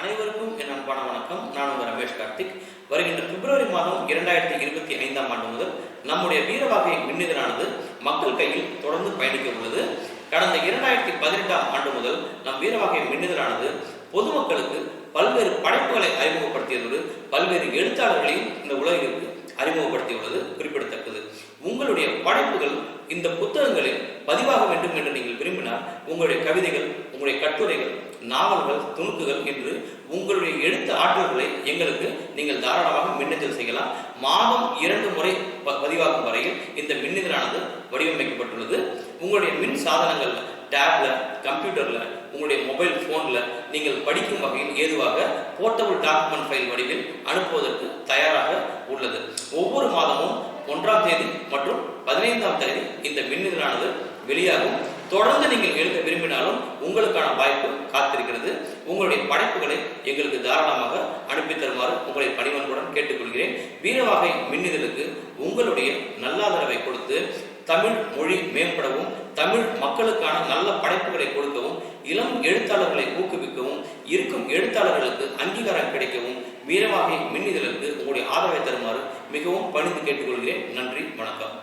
அனைவருக்கும் என் அன்பான வணக்கம். நான் உங்கள் ரமேஷ் கார்த்திக். வருகின்ற பிப்ரவரி மாதம் இரண்டாயிரத்தி இருபத்தி ஐந்தாம் ஆண்டு முதல் நம்முடைய வீரவாகை மின்னிதனானது மக்கள் கையில் தொடர்ந்து பயணிக்க உள்ளது. கடந்த இரண்டாயிரத்தி பதினெட்டாம் ஆண்டு முதல் நம் வீரவாகை மின்னிதனானது பொதுமக்களுக்கு பல்வேறு படைப்புகளை அறிமுகப்படுத்தியதோடு பல்வேறு எழுத்தாளர்களையும் இந்த உலகிற்கு அறிமுகப்படுத்தியுள்ளது. குறிப்பிடத்தக்கது இந்த புத்தகங்களில் பதிவாக வேண்டும் என்று நீங்கள் விரும்பினால் உங்களுடைய கவிதைகள் உங்களுடைய கட்டுரைகள் நாவல்கள் துணுக்குகள் என்று உங்களுடைய எழுத்து ஆற்றல்களை எங்களுக்கு நீங்கள் தாராளமாக மின்னஞ்சல் செய்யலாம். மாதம் இரண்டு முறை ப- பதிவாகும் வரையில் இந்த மின்னஞ்சலானது வடிவமைக்கப்பட்டுள்ளது. உங்களுடைய மின் சாதனங்கள்ல டேப்ல கம்ப்யூட்டர்ல உங்களுடைய மொபைல் போன்ல நீங்கள் படிக்கும் வகையில் ஏதுவாக போர்ட்டபிள் டாக்குமெண்ட் ஃபைல் வடிவில் அனுப்புவதற்கு தயாராக தேதி மற்றும் பதினைந்தாம் தேதி இந்த மின்னிதழானது வெளியாகும். தொடர்ந்து நீங்கள் எழுத விரும்பினாலும் உங்களுக்கான வாய்ப்பு காத்திருக்கிறது. உங்களுடைய படைப்புகளை எங்களுக்கு தாராளமாக அனுப்பி தருமாறு உங்களை பணிவன்புடன் கேட்டுக்கொள்கிறேன். வீரவாகை மின்னிதழுக்கு உங்களுடைய நல்லாதரவை கொடுத்து தமிழ் மொழி மேம்படவும் தமிழ் மக்களுக்கான நல்ல படைப்புகளை கொடுக்கவும் இளம் எழுத்தாளர்களை ஊக்குவிக்க இருக்கும் எழுத்தாளர்களுக்கு அங்கீகாரம் கிடைக்கவும் வீரவாகை மின்னிதழுக்கு உங்களுடைய ஆதரவை தருமாறு மிகவும் பணிந்து கேட்டுக்கொள்கிறேன். நன்றி வணக்கம்.